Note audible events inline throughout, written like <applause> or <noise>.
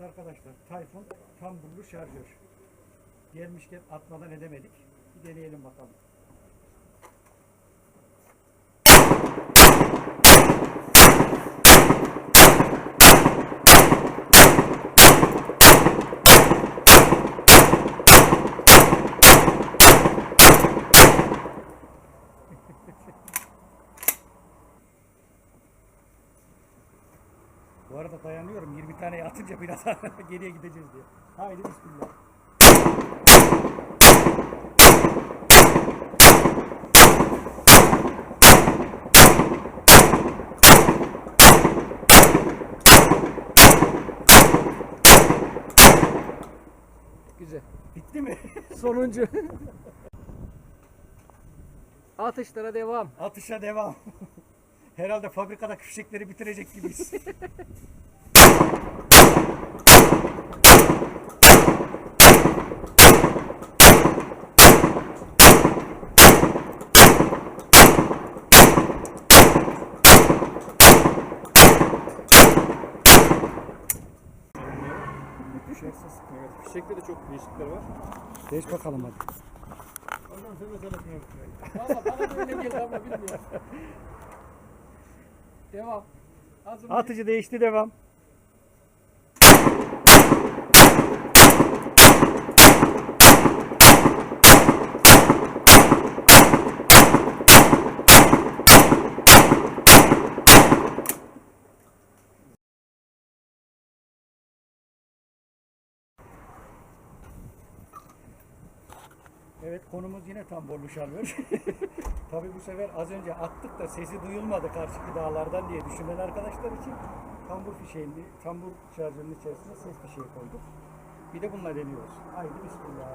arkadaşlar. Tayfun tamburlu şarjör. Gelmişken atmadan edemedik. Bir deneyelim bakalım. Bu arada dayanıyorum. 20 tane atınca biraz <laughs> geriye gideceğiz diye. Haydi bismillah. Güzel. Bitti mi? <laughs> Sonuncu. Atışlara devam. Atışa devam. Herhalde fabrikada fişekleri bitirecek gibiyiz. <laughs> Sıkıntı. Evet, fişekte de çok değişiklikler var. Geç bakalım hadi. Ondan sonra mesela Valla bana da öyle geldi ama bilmiyorum. <laughs> Devam. Atıcı değişti devam. Evet konumuz yine tamborlu şarjör. <laughs> Tabii bu sefer az önce attık da sesi duyulmadı karşıki dağlardan diye düşünen arkadaşlar için tambur fişeğini, tambur şarjörünün içerisine ses fişeği koyduk. Bir de bununla deniyoruz. Haydi bismillah.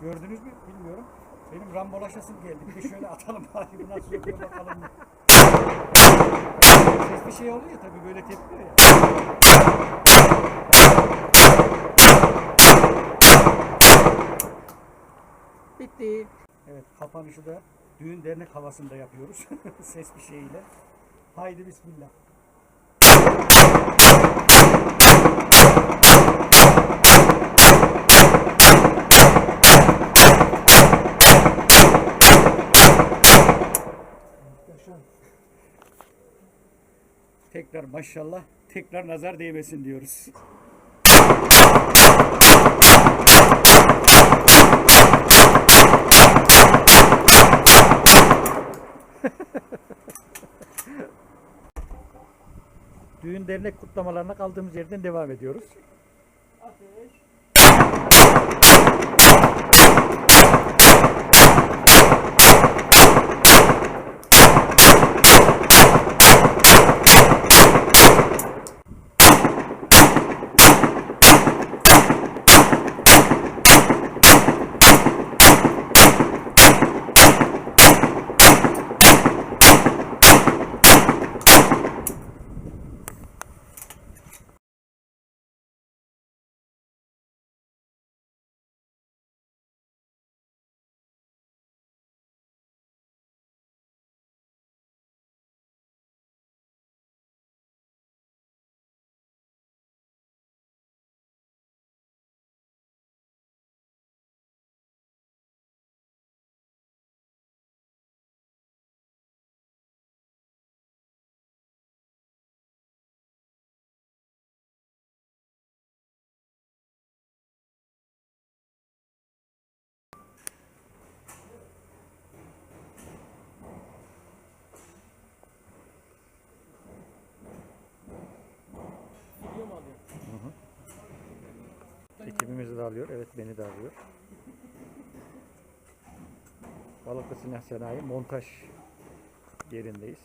Gördünüz mü bilmiyorum. Benim rambolaşasım geldi. Bir şöyle atalım <laughs> bari bu nasıl yapıyor bakalım. Ses bir şey oluyor tabii böyle tepkiyor ya. Bitti. Evet kapanışı da düğün dernek havasında yapıyoruz. <laughs> Ses bir şeyiyle. Haydi bismillah. Tekrar maşallah tekrar nazar değmesin diyoruz. <laughs> Düğün dernek kutlamalarına kaldığımız yerden devam ediyoruz. Video mu alıyor? Ekibimizi de. Evet beni de alıyor. Balıklı Silah Sanayi montaj yerindeyiz.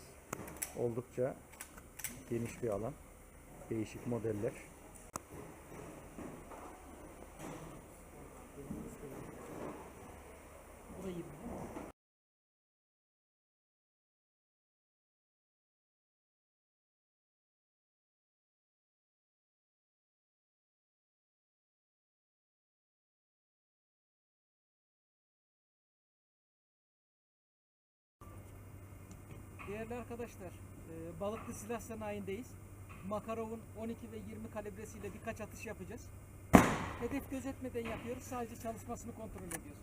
Oldukça geniş bir alan. Değişik modeller. Bu da 20. Değerli arkadaşlar, e, Balıklı Silah Sanayi'ndeyiz. Makarov'un 12 ve 20 kalibresiyle birkaç atış yapacağız. Hedef gözetmeden yapıyoruz, sadece çalışmasını kontrol ediyoruz.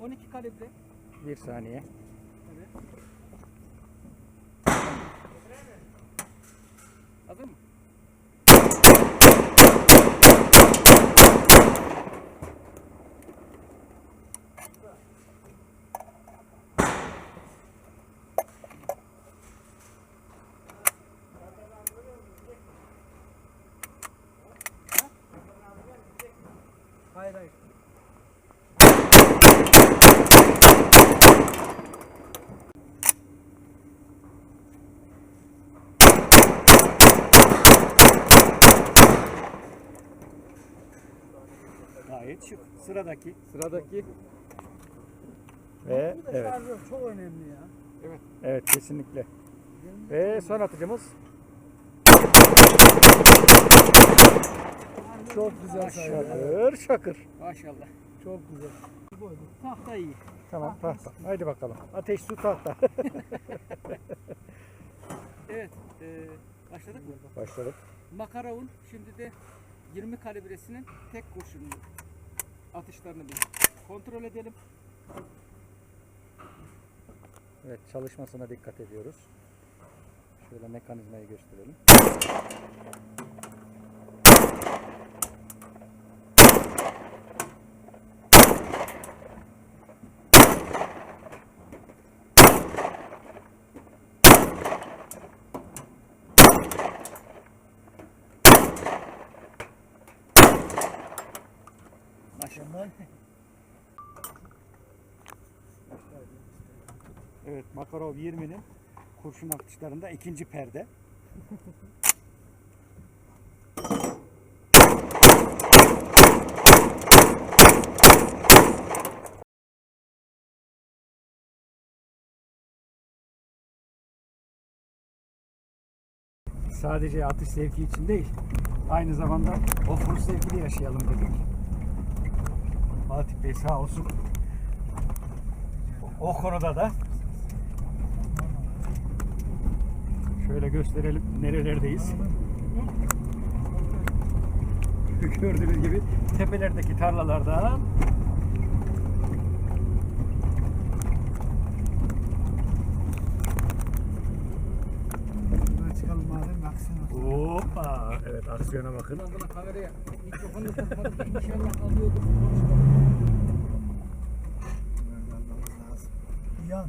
12 kalibre, Bir saniye. evet. Hazır mı? Hayır hayır. Gayet şık. Sıradaki. Sıradaki Ve evet. Şarjör çok önemli ya. Evet kesinlikle. Ve son atıcımız. Çok güzel Şakır şakır. Maşallah. çok güzel. Tahta iyi. Tamam tahta. Haydi bakalım. Ateş su tahta. <laughs> <laughs> Evet. E, başladık mı? Başladık. Makarov'un şimdi de 20 kalibresinin tek kurşunlu atışlarını bir kontrol edelim. Evet çalışmasına dikkat ediyoruz. Şöyle mekanizmayı gösterelim. Maşallah. Evet Makarov 20'nin kurşun atışlarında ikinci perde. Sadece atış zevki için değil, aynı zamanda offroad zevki de yaşayalım dedik. Fatih Bey sağ olsun. O konuda da şöyle gösterelim nerelerdeyiz. <laughs> Gördüğünüz gibi tepelerdeki tarlalardan. Hoppa! Evet aksiyona bakın. Kameraya mikrofonu takmadım. İnşallah alıyordur. Yan. <laughs>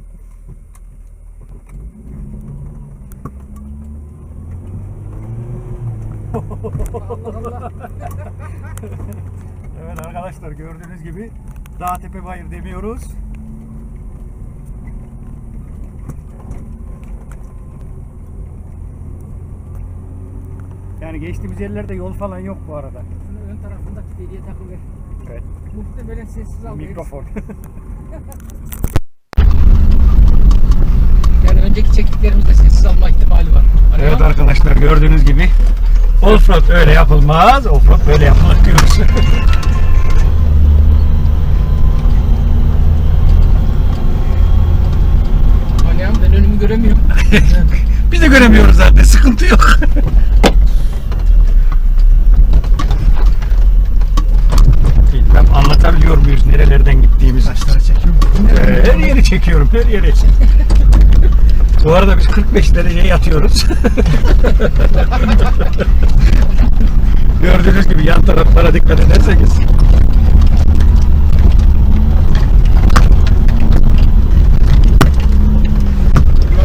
Evet arkadaşlar gördüğünüz gibi dağ tepe bayır demiyoruz. Yani geçtiğimiz yerlerde yol falan yok bu arada. Şunu ön tarafındaki deliğe takılır. Evet. Muhtemelen sessiz almayı. Mikrofon. <laughs> Önceki çektiklerimizde sessiz alma ihtimali var. Hani evet arkadaşlar gördüğünüz gibi offroad öyle yapılmaz, offroad böyle yapılır diyoruz. <laughs> Alihan ben önümü göremiyorum. <laughs> Biz de göremiyoruz zaten sıkıntı yok. <laughs> Bilmem anlatabiliyor muyuz nerelerden gittiğimizi? Taşları çekiyor mu? Ee, her yeri çekiyorum, her yeri. Bu arada biz 45 derece yatıyoruz. <laughs> Gördüğünüz gibi yan taraflara dikkat ederseniz.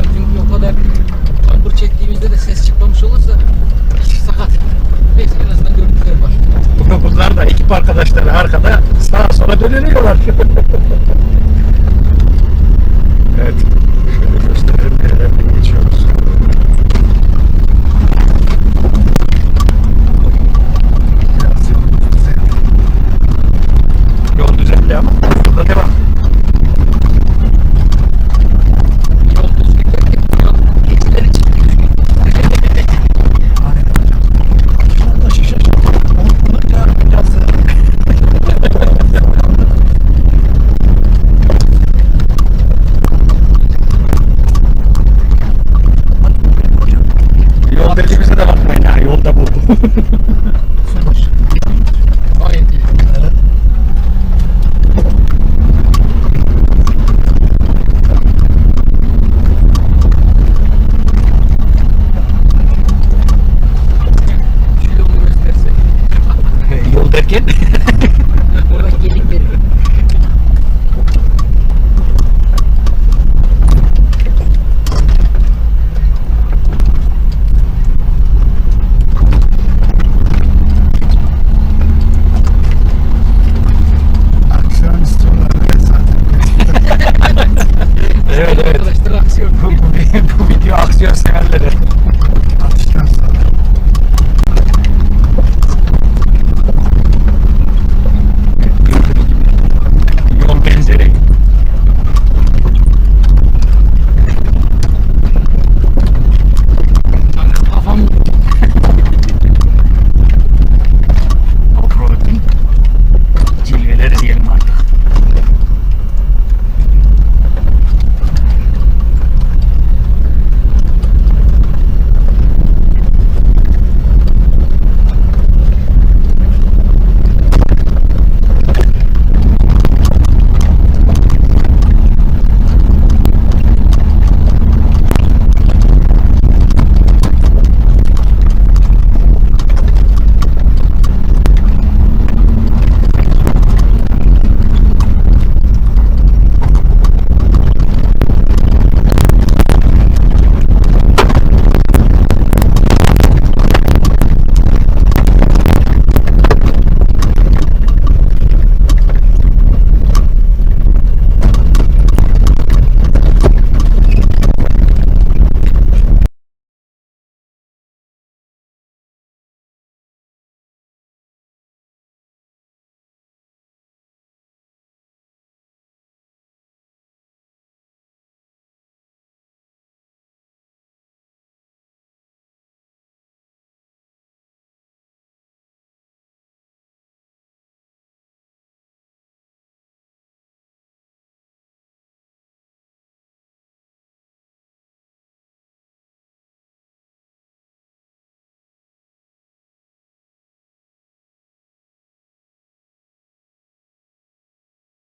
Çünkü o kadar tambur çektiğimizde de ses çıkmamış olursa sakat. Neyse en azından görüntüler var. Bunlar da ekip arkadaşları arkada sağa sola dönüyorlar. <laughs>